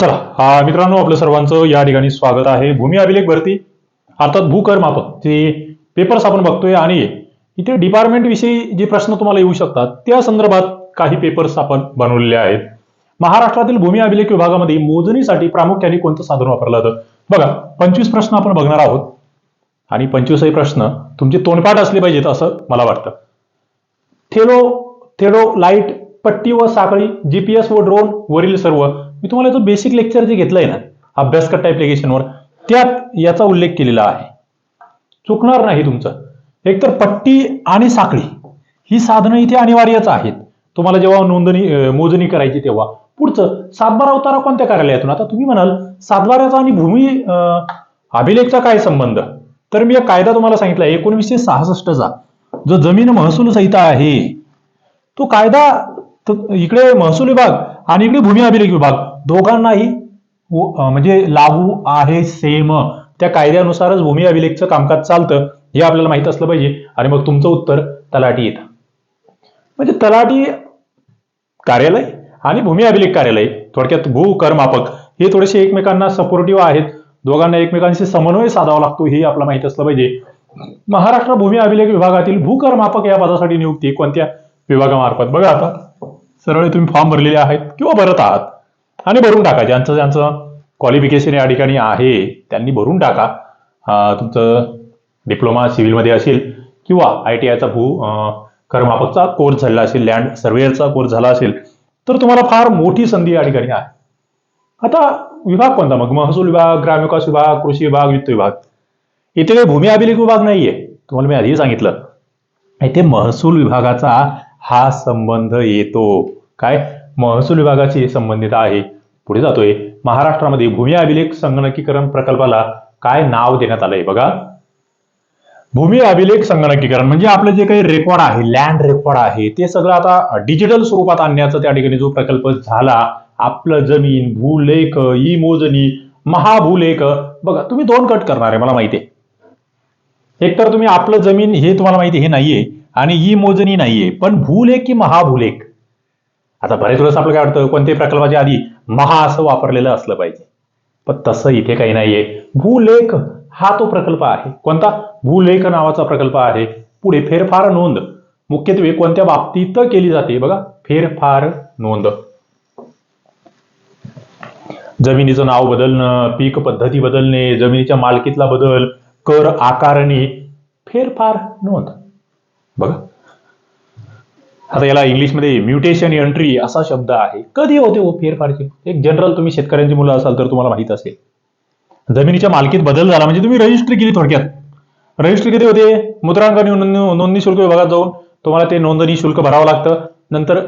चला हा मित्रांनो आपलं सर्वांचं या ठिकाणी स्वागत आहे. भूमी अभिलेख भरती अर्थात भूकर मापक ते पेपर्स आपण बघतोय आणि इथे डिपार्टमेंट विषयी जे प्रश्न तुम्हाला येऊ शकतात त्या संदर्भात काही पेपर्स आपण बनवलेले आहेत. महाराष्ट्रातील भूमी अभिलेख विभागामध्ये मोजणीसाठी प्रामुख्याने कोणतं साधन वापरलं जातं? बघा पंचवीस प्रश्न आपण बघणार आहोत. आणि पंचवीसही प्रश्न तुमचे तोंडपाठ असले पाहिजेत असं मला वाटतं. थेलो थेडो लाइट पट्टी व साखळी जीपीएस व ड्रोन वरील सर्व मी तुम्हाला जो बेसिक लेक्चर जे घेतलंय ना अभ्यासकट्टा ऍप्लिकेशनवर त्यात याचा उल्लेख केलेला आहे. चुकणार नाही तुमचं. एकतर पट्टी आणि साखळी ही साधनं इथे अनिवार्यच आहेत. तुम्हाला जेव्हा नोंदणी मोजणी करायची तेव्हा. पुढचं सातबारा उतारा कोणत्या कार्यालयातून? आता तुम्ही म्हणाल सातबाऱ्याचा आणि भूमी अभिलेखचा काय संबंध? तर मी एक कायदा तुम्हाला सांगितला एकोणीसशे सहासष्टचा जो जमीन महसूल संहिता आहे. तो कायदा तर इकडे महसूल विभाग आणि इकडे भूमी अभिलेख विभाग दोघांनाही म्हणजे लागू आहे सेम त्या कायद्यानुसारच भूमी अभिलेखचं कामकाज चालतं हे आपल्याला माहीत असलं पाहिजे. आणि मग तुमचं उत्तर तलाठी येतं म्हणजे तलाठी कार्यालय आणि भूमी अभिलेख कार्यालय थोडक्यात भू करमापक हे थोडेसे एकमेकांना सपोर्टिव्ह आहेत. दोघांना एकमेकांशी समन्वय साधावा लागतो हे आपल्याला माहीत असलं पाहिजे. महाराष्ट्र भूमी अभिलेख विभागातील भूकरमापक या पदासाठी नियुक्ती कोणत्या विभागामार्फत? बघा आता. सरळ तुम्ही फॉर्म भरलेले आहेत किंवा भरत आहात. आणि भरून टाका. ज्यांचं ज्यांचं क्वालिफिकेशन या ठिकाणी आहे त्यांनी भरून टाका. तुमचं डिप्लोमा सिव्हिलमध्ये असेल किंवा आय टी आयचा भू अं, करमापकचा कोर्स झाला असेल लँड सर्वेअरचा कोर्स झाला असेल तर तुम्हाला फार मोठी संधी या ठिकाणी आहे. आता विभाग कोणता? मग महसूल विभाग ग्रामविकास विभाग कृषी विभाग वित्त विभाग. इथे काही भूमी अभिलेख विभाग नाहीये. तुम्हाला मी आधी सांगितलं. इथे महसूल विभागाचा हा संबंध येतो. काय? महसूल विभागाशी संबंधित आहे. पुढे जातोय. महाराष्ट्रामध्ये भूमी अभिलेख संगणकीकरण प्रकल्पाला काय नाव देण्यात आलंय बघा. भूमी अभिलेख संगणकीकरण म्हणजे आपलं जे काही रेकॉर्ड आहे लँड रेकॉर्ड आहे ते सगळं आता डिजिटल स्वरूपात आणण्याचा त्या ठिकाणी जो प्रकल्प झाला आपलं जमीन भूलेख ई मोजणी महाभूलेख बघा तुम्ही दोन कट करणार आहे मला माहिती आहे. एक तर तुम्ही आपलं जमीन हे तुम्हाला माहिती हे नाहीये. आणि ई मोजणी नाहीये. पण भूलेख की महाभूलेख आता बरेच वेळेस आपलं काय वाटतं? कोणत्याही प्रकल्पाच्या आधी महा असं वापरलेलं असलं पाहिजे. पण तसं इथे काही नाहीये. भूलेख हा तो प्रकल्प आहे. कोणता? भूलेख नावाचा प्रकल्प आहे. पुढे फेरफार नोंद. मुख्यत्वे कोणत्या बाबतीत केली जाते? बघा फेरफार नोंद. जमिनीचं नाव बदलणं पीक पद्धती बदलणे जमिनीच्या मालकीतला बदल कर आकारणी फेरफार नोंद. बघा. आता याला इंग्लिशमध्ये म्युटेशन एंट्री असा शब्द आहे. कधी होते हो फेरफारची एक जनरल तुम्ही शेतकऱ्यांची मुलं असाल तर तुम्हाला माहीत असेल. जमिनीच्या मालकीत बदल झाला म्हणजे तुम्ही रजिस्ट्री केली थोडक्यात. रजिस्ट्री किती होते? मुद्रांक नोंदणी नोंदणी शुल्क विभागात जाऊन तुम्हाला ते नोंदणी शुल्क भरावं लागतं. नंतर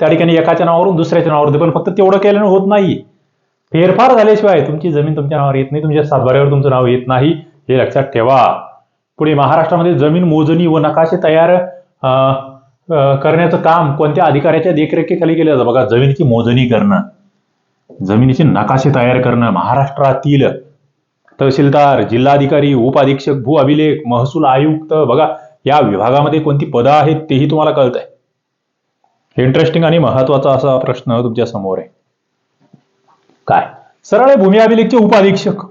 त्या ठिकाणी एकाच्या नावावरून दुसऱ्याच्या नावावर होते पण फक्त तेवढं केल्यानं होत नाही. फेरफार झाल्याशिवाय तुमची जमीन तुमच्या नावावर येत नाही तुमच्या सातबाऱ्यावर तुमचं नाव येत नाही. हे लक्षात ठेवा. पुढे महाराष्ट्रामध्ये जमीन मोजणी व नकाशे तयार अं, करण्याचं काम कोणत्या अधिकाऱ्याच्या देखरेखीखाली केलं जातं? बघा जमिनीची मोजणी करणं जमिनीचे नकाशे तयार करणं महाराष्ट्रातील तहसीलदार जिल्हाधिकारी उपअधीक्षक भू अभिलेख महसूल आयुक्त बघा या विभागामध्ये कोणती पदं आहेत तेही तुम्हाला कळत आहे इंटरेस्टिंग आणि महत्त्वाचा असा प्रश्न तुमच्यासमोर आहे. काय? सरळ आहे भूमी अभिलेखचे उपाधीक्षक.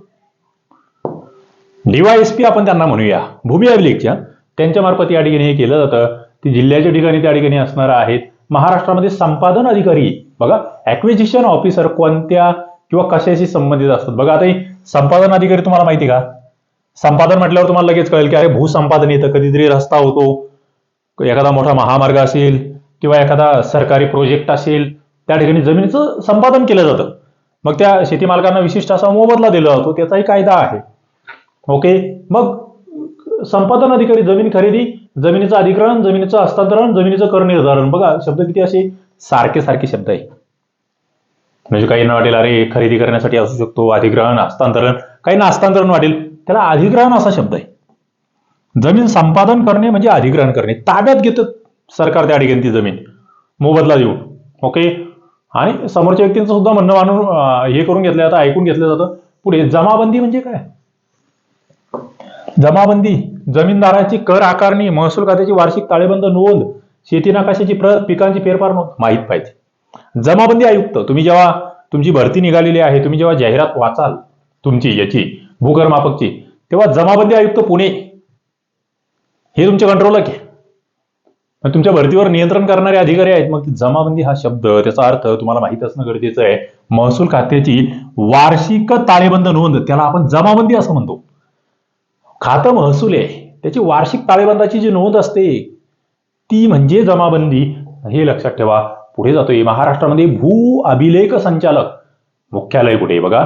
डीवायएसपी आपण त्यांना म्हणूया. भूमी अभिलेखच्या त्यांच्या मार्फत या ठिकाणी हे केलं जातं. ती जिल्ह्याच्या ठिकाणी त्या ठिकाणी असणार आहेत. महाराष्ट्रामध्ये संपादन अधिकारी. बघा ऍक्विजिशन ऑफिसर कोणत्या किंवा कशाशी संबंधित असतात? बघा आता हे संपादन अधिकारी तुम्हाला माहिती का? संपादन म्हटल्यावर तुम्हाला लगेच कळेल की अरे भूसंपादन येतं कधीतरी रस्ता होतो. एखादा मोठा महामार्ग असेल किंवा एखादा सरकारी प्रोजेक्ट असेल त्या ठिकाणी जमिनीचं संपादन केलं जातं. मग त्या शेती मालकांना विशिष्ट असा मोबदला दिला जातो. त्याचाही कायदा आहे. ओके? मग संपादन अधिकारी जमीन खरेदी जमिनीचं अधिग्रहण जमिनीचं हस्तांतरण जमिनीचं कर निर्धारण. बघा शब्द किती असे? सारखे सारखे शब्द आहे. म्हणजे काही वाटेल अरे खरेदी करण्यासाठी असू शकतो अधिग्रहण हस्तांतरण. काही ना हस्तांतरण वाटेल त्याला अधिग्रहण असा शब्द आहे. जमीन संपादन करणे म्हणजे अधिग्रहण करणे. ताब्यात घेतं सरकार त्या ठिकाणी ती जमीन. मोबदला देऊन ओके? आणि समोरच्या व्यक्तींचं सुद्धा म्हणणं मानून हे करून घेतलं जातं ऐकून घेतलं जातं. पुढे जमाबंदी म्हणजे काय? जमाबंदी जमीनदाराची कर आकारणी महसूल खात्याची वार्षिक ताळेबंद नोंद शेती नकाशाची प्रत पिकांची फेरफार नोंद माहीत पाहिजे. जमाबंदी आयुक्त तुम्ही जेव्हा तुमची भरती निघालेली आहे तुम्ही जेव्हा जाहिरात वाचाल तुमची याची भूकरमापकची तेव्हा जमाबंदी आयुक्त पुणे. हे तुमच्या कंट्रोलर आहे तुमच्या भरतीवर नियंत्रण करणारे अधिकारी आहेत. मग जमाबंदी हा शब्द त्याचा अर्थ तुम्हाला माहीत असणं गरजेचं आहे. महसूल खात्याची वार्षिक ताळेबंद नोंद त्याला आपण जमाबंदी असं म्हणतो. खातं महसूल आहे त्याची वार्षिक ताळेबंदाची जी नोंद असते ती म्हणजे जमाबंदी. हे लक्षात ठेवा. पुढे जातोय महाराष्ट्रामध्ये भू अभिलेख संचालक. मुख्यालय कुठे बघा?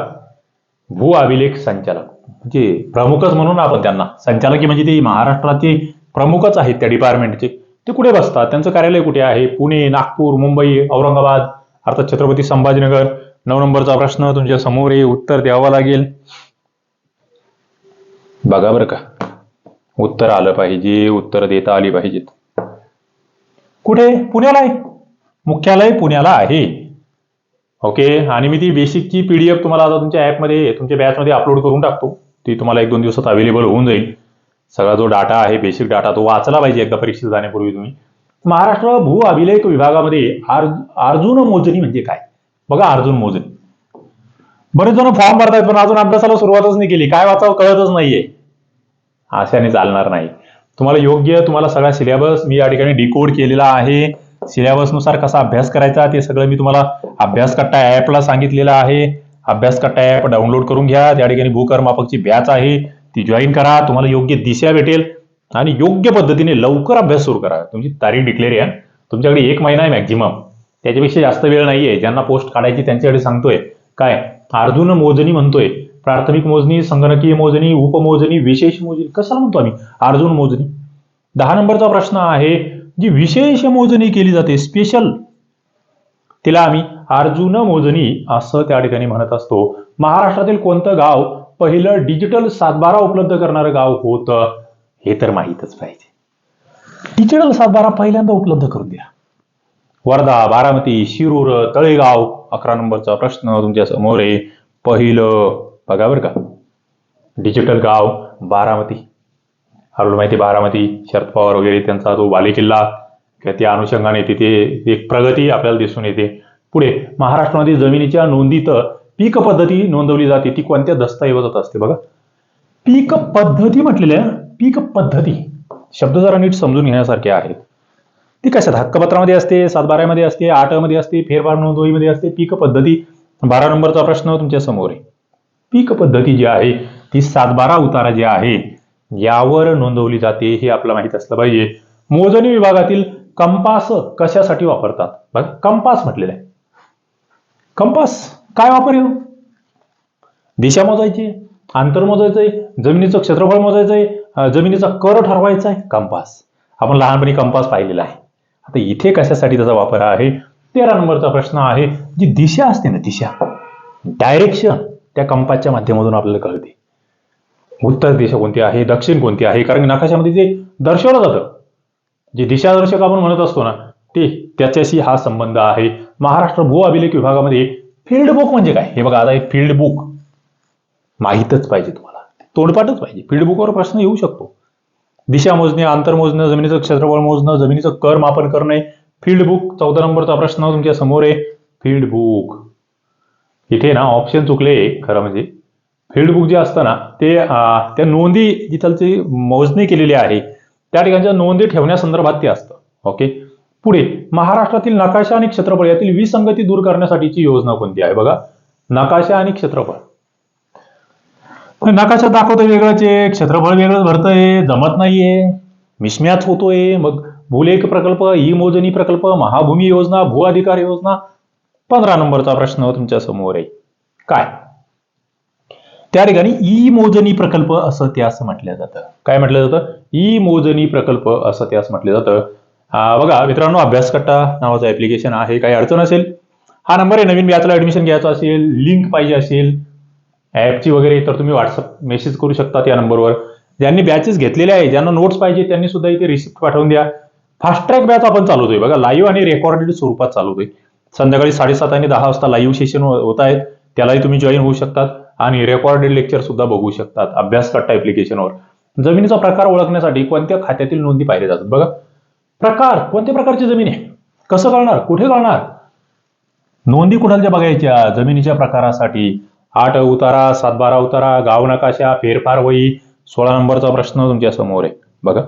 भू अभिलेख संचालक. म्हणजे प्रमुखच म्हणून आपण त्यांना. संचालकी म्हणजे ते महाराष्ट्राचे प्रमुखच आहेत त्या डिपार्टमेंटचे ते कुठे बसतात? त्यांचं कार्यालय कुठे आहे? पुणे नागपूर मुंबई औरंगाबाद अर्थात छत्रपती संभाजीनगर. नऊ नंबरचा प्रश्न तुमच्यासमोर आहे. उत्तर द्यावा लागेल. बघा बरं का. उत्तर आलं पाहिजे उत्तर देता आली पाहिजेत. कुठे? पुण्याला आहे मुख्यालय पुण्याला आहे. ओके? आणि मी ती बेसिकची पीडीएफ तुम्हाला आता तुमच्या ॲपमध्ये तुमच्या बॅचमध्ये अपलोड करून टाकतो. ती तुम्हाला एक दोन दिवसात अवेलेबल होऊन जाईल. सगळा जो डाटा आहे बेसिक डाटा तो वाचला पाहिजे एकदा परीक्षेत जाण्यापूर्वी तुम्ही. महाराष्ट्र भू अभिलेख विभागामध्ये आर अर्जुन मोजणी म्हणजे काय? बघा अर्जुन मोजणी. बरेच जण फॉर्म भरतायत पण अजून अभ्यासाला सुरुवातच नाही केली. काय वाचावं कळतच नाहीये. अशाने चालणार नाही. तुम्हाला योग्य तुम्हाला सगळा सिलेबस मी या ठिकाणी डिकोड केलेला आहे. सिलेबसनुसार कसा अभ्यास करायचा ते सगळं मी तुम्हाला अभ्यास कट्टा ॲपला सांगितलेलं आहे. अभ्यास कट्टा ॲप डाउनलोड करून घ्या. त्या ठिकाणी भूकर्मापकची बॅच आहे. ती जॉईन करा. तुम्हाला योग्य दिशा भेटेल. आणि योग्य पद्धतीने लवकर अभ्यास सुरू करा. तुमची तारीख डिक्लेअर आहे तुमच्याकडे एक महिना आहे मॅक्झिमम त्याच्यापेक्षा जास्त वेळ नाहीये. ज्यांना पोस्ट काढायची त्यांच्याकडे सांगतोय. काय? अर्जुन मोजणी म्हणतोय. प्राथमिक मोजणी संगणकीय मोजणी उपमोजणी विशेष मोजणी कशाला म्हणतो आम्ही? अर्जुन मोजणी. दहा नंबरचा प्रश्न आहे जी विशेष मोजणी केली जाते स्पेशल तिला आम्ही अर्जुन मोजणी असं त्या ठिकाणी म्हणत असतो. महाराष्ट्रातील कोणतं गाव पहिलं डिजिटल सातबारा उपलब्ध करणारं गाव होतं? हे तर माहीतच पाहिजे. डिजिटल सातबारा पहिल्यांदा उपलब्ध करून द्या. वर्धा बारामती शिरूर तळेगाव अकरा नंबरचा प्रश्न तुमच्यासमोर आहे. पहिलं बघा बरं का. डिजिटल गाव बारामती. आपल्याला माहिती बारामती शरद पवार वगैरे त्यांचा तो बालेकिल्ला किंवा त्या अनुषंगाने तिथे एक प्रगती आपल्याला दिसून येते. पुढे महाराष्ट्रामध्ये जमिनीच्या नोंदीत पीक पद्धती नोंदवली जाते. ती कोणत्या दस्तऐवजात असते बघा. पीक पद्धती म्हटलेल्या पीक पद्धती शब्द जरा नीट समजून घेण्यासारखे आहेत. ती कशात? हक्कपत्रामध्ये असते सातबारामध्ये असते आठमध्ये असते फेरफार नोंदवहीमध्ये असते. पीक पद्धती बारा नंबरचा प्रश्न तुमच्यासमोर आहे. पीक पद्धती जी आहे ती सातबारा उतारा जे आहे यावर नोंदवली जाते हे आपल्याला माहीत असलं पाहिजे. मोजणी विभागातील कंपास कशासाठी वापरतात? कंपास म्हटलेलं आहे. कंपास काय वापर येऊ दिशा मोजायची अंतर मोजायचंय जमिनीचं क्षेत्रफळ मोजायचंय जमिनीचा कर ठरवायचा आहे. कंपास. आपण लहानपणी कंपास पाहिलेला आहे. आता इथे कशासाठी त्याचा वापर आहे? तेरा नंबरचा प्रश्न आहे जी दिशा असते ना दिशा डायरेक्शन त्या कंपासच्या माध्यमातून आपल्याला कळते. उत्तर दिशा कोणती आहे दक्षिण कोणती आहे? कारण नकाशामध्ये जे दर्शवलं जातं जे दिशादर्शक आपण म्हणत असतो ना ते त्याच्याशी हा संबंध आहे. महाराष्ट्र भू अभिलेख विभागामध्ये फील्ड बुक म्हणजे काय? हे बघा आता एक फील्ड बुक माहीतच पाहिजे तुम्हाला. तोंडपाठच पाहिजे. फील्ड बुकवर प्रश्न येऊ शकतो. दिशा मोजणे अंतर मोजणं जमिनीचं क्षेत्रफळ मोजणं जमिनीचं कर मापन करणे. फील्ड बुक चौदा नंबरचा प्रश्न तुमच्यासमोर आहे. फील्ड बुक इथे ना ऑप्शन चुकले. खरं म्हणजे फील्ड बुक जे असतं ना ते त्या नोंदी जिथलची मोजणी केलेली आहे त्या ठिकाणच्या नोंदी ठेवण्यासंदर्भात ते असतं. ओके पुढे महाराष्ट्रातील नकाशा आणि क्षेत्रफळ यातील विसंगती दूर करण्यासाठीची योजना कोणती आहे? बघा नकाशा आणि क्षेत्रफळ. नकाशा दाखवतोय वेगळंच आहे क्षेत्रफळ वेगळंच भरतंय जमत नाहीये. मिसमॅच होतोय. मग भूलेख प्रकल्प ई मोजणी प्रकल्प महाभूमी योजना भू अधिकार योजना पंधरा नंबरचा प्रश्न तुमच्यासमोर आहे. काय? त्या ठिकाणी ई मोजणी प्रकल्प असं त्यास म्हटलं जातं. काय म्हटलं जातं? ई मोजणी प्रकल्प असं त्यास म्हटलं जातं. बघा मित्रांनो अभ्यास कट्टा नावाचं ऍप्लिकेशन आहे. काही अडचण असेल? हा नंबर आहे नवीन बॅचला ऍडमिशन घ्यायचं असेल लिंक पाहिजे असेल ॲपची वगैरे तर तुम्ही व्हॉट्सअप मेसेज करू शकता त्या नंबरवर. ज्यांनी बॅचेस घेतलेले आहे ज्यांना नोट्स पाहिजे त्यांनी सुद्धा इथे रिसिप्ट पाठवून द्या. फास्ट ट्रॅक बॅच आपण चालवतोय. बघा लाईव्ह आणि रेकॉर्डेड स्वरूपात चालवतोय. संध्याकाळी साडेसात आणि दहा वाजता लाईव्ह हो- सेशन होत आहेत. त्यालाही तुम्ही जॉईन होऊ शकतात आणि रेकॉर्डेड लेक्चर सुद्धा बघू शकतात अभ्यास कट्टा ऍप्लिकेशनवर जमिनीचा प्रकार ओळखण्यासाठी कोणत्या खात्यातील नोंदी पाहिल्या जातात? बघा प्रकार कोणत्या प्रकारची जमीन आहे? कसं कळणार कुठे कळणार नोंदी कुणाच्या बघायच्या? जमिनीच्या प्रकारासाठी. आठ उतारा सातबारा उतारा गाव नकाशा फेरफार वही सोळा नंबरचा प्रश्न तुमच्यासमोर आहे. बघा.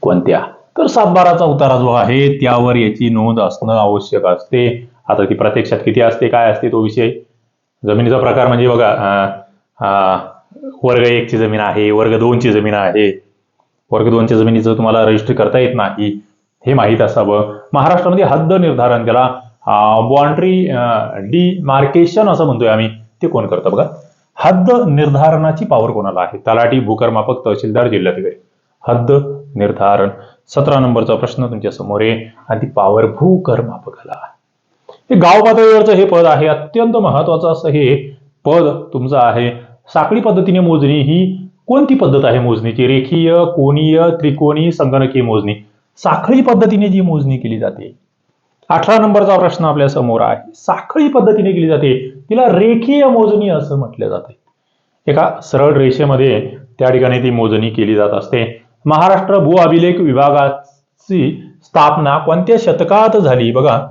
कोणत्या? तर सातबाराचा उतारा जो आहे त्यावर याची नोंद असणं आवश्यक असते. आता ती प्रत्यक्षात किती असते काय असते तो विषय. जमिनीचा प्रकार म्हणजे बघा वर्ग एकची जमीन आहे वर्ग दोनची जमीन आहे. वर्ग दोनच्या जमिनीचं तुम्हाला रजिस्टर करता येत नाही. हे माहीत असावं. महाराष्ट्रामध्ये हद्द निर्धारण केला. बाउंड्री डिमार्केशन असं म्हणतोय आम्ही ते कोण करतं बघा? हद्द निर्धारणाची पावर कोणाला आहे? तलाठी भूकरमापक तहसीलदार जिल्हाधिकारी. हद्द निर्धारण. सतरा नंबरचा प्रश्न तुमच्यासमोर आहे. आणि ती पावर भूकरमापकाला. हे गाव पातळीवरचं हे पद आहे. अत्यंत महत्वाचं असं हे पद तुमचं आहे. साखळी पद्धतीने मोजणी ही कोणती पद्धत आहे मोजणीची? रेखीय कोणीय त्रिकोणी संगणकीय मोजणी. साखळी पद्धतीने जी मोजणी केली जाते अठरा नंबरचा प्रश्न आपल्यासमोर आहे. साखळी पद्धतीने केली जाते. तिला रेखीय मोजणी असं म्हटलं जाते. एका सरळ रेषेमध्ये त्या ठिकाणी ती मोजणी केली जात असते. महाराष्ट्र भू अभिलेख विभागाची स्थापना कोणत्या शतकात झाली? बघा.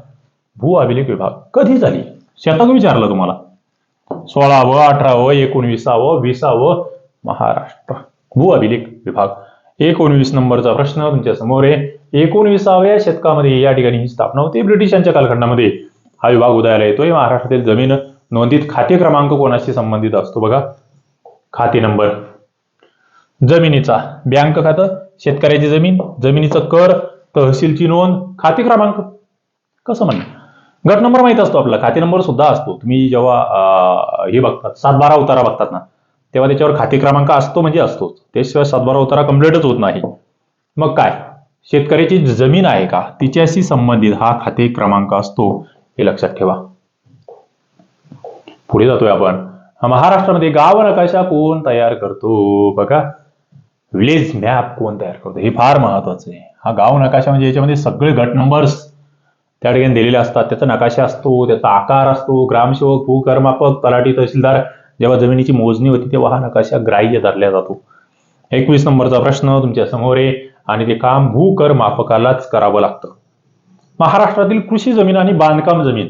भू अभिलेख विभाग. कधी झाली? शतक विचारलं तुम्हाला. सोळावं अठरावं एकोणविसावं विसावं महाराष्ट्र. भू अभिलेख विभाग. एकोणवीस नंबरचा प्रश्न तुमच्यासमोर आहे. एकोणविसाव्या शतकामध्ये या ठिकाणी ही स्थापना होते ब्रिटिशांच्या कालखंडामध्ये. हा विभाग उदयाला येतोय. महाराष्ट्रातील जमीन नोंदीत खाते क्रमांक कोणाशी संबंधित असतो बघा? खाते नंबर. जमिनीचा. बँक खातं शेतकऱ्याची जमीन जमिनीचा कर तहसीलची नोंद खाते क्रमांक. कसं म्हणणं गट नंबर माहीत असतो आपला खाते नंबर सुद्धा असतो. तुम्ही जेव्हा हे बघतात. सात बारा उतारा बघतात ना. तेव्हा त्याच्यावर खाते क्रमांक असतो म्हणजे असतोच त्याशिवाय सातबारा उतारा कम्प्लीटच होत नाही. मग काय? शेतकऱ्याची जमीन आहे का? तिच्याशी संबंधित हा खाते क्रमांक असतो. हे लक्षात ठेवा. पुढे जातोय आपण. महाराष्ट्रामध्ये गाव नकाशा कोण तयार करतो? बघा. विलेज मॅप कोण तयार करतो? हे फार महत्वाचं आहे. हा गाव नकाशा म्हणजे याच्यामध्ये सगळे गट नंबर्स त्या ठिकाणी दिलेले असतात. त्याचा नकाशा असतो त्याचा आकार असतो ग्रामसेवक भूकरमापक तलाठी तहसीलदार जेव्हा जमिनीची मोजणी होती तेव्हा हा नकाशा ग्राह्य धरला जातो. एकवीस नंबरचा प्रश्न तुमच्यासमोर आहे आणि ते काम भूकर मापकालाच करावं लागतं. महाराष्ट्रातील कृषी जमीन आणि बांधकाम जमीन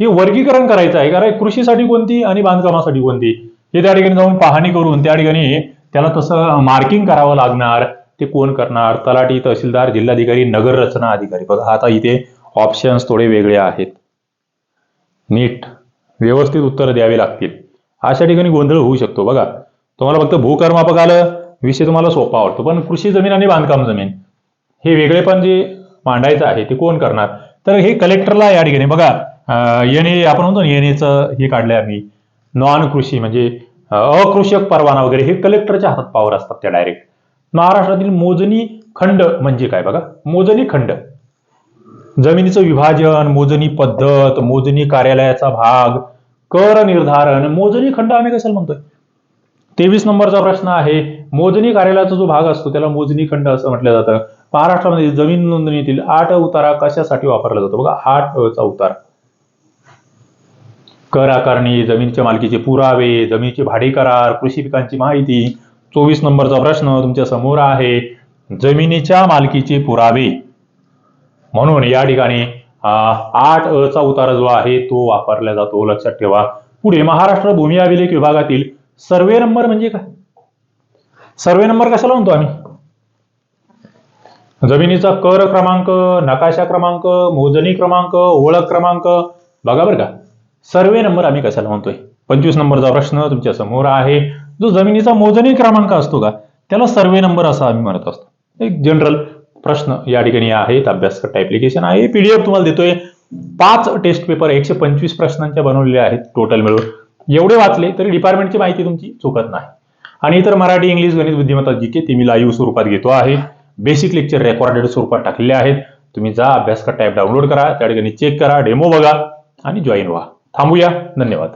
हे वर्गीकरण करायचं आहे कारण कृषीसाठी कोणती आणि बांधकामासाठी कोणती? हे त्या ठिकाणी जाऊन पाहणी करून त्या ठिकाणी त्याला तसं मार्किंग करावं लागणार ते कोण करणार? तलाठी तहसीलदार जिल्हाधिकारी नगर रचना अधिकारी. बघा आता इथे ऑप्शन्स थोडे वेगळे आहेत. नीट व्यवस्थित उत्तर द्यावी लागतील. अशा ठिकाणी गोंधळ होऊ शकतो. बघा तुम्हाला फक्त भूकरमापक आलं विषय तुम्हाला सोपा आवडतो पण कृषी जमीन आणि बांधकाम जमीन हे वेगळेपण जे मांडायचं आहे ते कोण करणार? तर हे कलेक्टरला या ठिकाणी बघा एन ए आपण म्हणतो ना एचं हे काढलंय आम्ही. नॉन कृषी म्हणजे अकृषक परवाना वगैरे हे कलेक्टरच्या हातात पावर असतात त्या डायरेक्ट महाराष्ट्रातील मोजणी खंड म्हणजे काय? बघा मोजणी खंड. जमिनीचं विभाजन मोजणी पद्धत मोजणी कार्यालयाचा भाग कर निर्धारण. मोजणी खंड आम्ही कशाला म्हणतोय? तेवीस नंबरचा प्रश्न आहे. मोजणी कार्यालयाचा जो भाग असतो त्याला मोजणी खंड असं म्हटलं जातं. महाराष्ट्रामध्ये जमीन नोंदणीतील आठ उतारा कशासाठी वापरला जातो? बघा आठ चा उतारा कर आकारणी जमिनीच्या मालकीचे पुरावे जमिनीचे भाडे करार कृषी पिकांची माहिती. चोवीस नंबरचा प्रश्न तुमच्यासमोर आहे. जमिनीच्या मालकीचे पुरावे. म्हणून या ठिकाणी आठ अ चा उतारा जो आहे तो वापरला जातो. लक्षात ठेवा. पुढे महाराष्ट्र भूमी अभिलेख विभागातील सर्वे नंबर म्हणजे काय? सर्वे नंबर कशाला म्हणतो आम्ही? जमिनीचा कर क्रमांक नकाशा क्रमांक मोजणी क्रमांक ओळख क्रमांक बघा बरं का. सर्वे नंबर आम्ही कशाला म्हणतोय? पंचवीस नंबरचा प्रश्न तुमच्यासमोर आहे. जो जमिनीचा मोजणी क्रमांक असतो का त्याला सर्वे नंबर असा आम्ही म्हणत असतो. एक जनरल प्रश्न या ठिकाणी आहेत अभ्यासकर्ता ऍप्लिकेशन आहे. पीडीएफ तुम्हाला देतोय. पाच टेस्ट पेपर एकशे पंचवीस प्रश्नांच्या बनवलेले आहेत टोटल मिळून. एवढे वाचले तरी डिपार्टमेंटची माहिती तुमची चुकत नाही. आणि इतर मराठी इंग्लिश गणित बुद्धिमत्ता जी के ती मी लाईव्ह स्वरूपात घेतो आहे. बेसिक लेक्चर रेकॉर्डेड स्वरूपात टाकलेले आहेत. तुम्ही जा अभ्यास ॲप डाउनलोड करा. त्या ठिकाणी चेक करा डेमो बघा आणि जॉईन व्हा. थांबूया. धन्यवाद.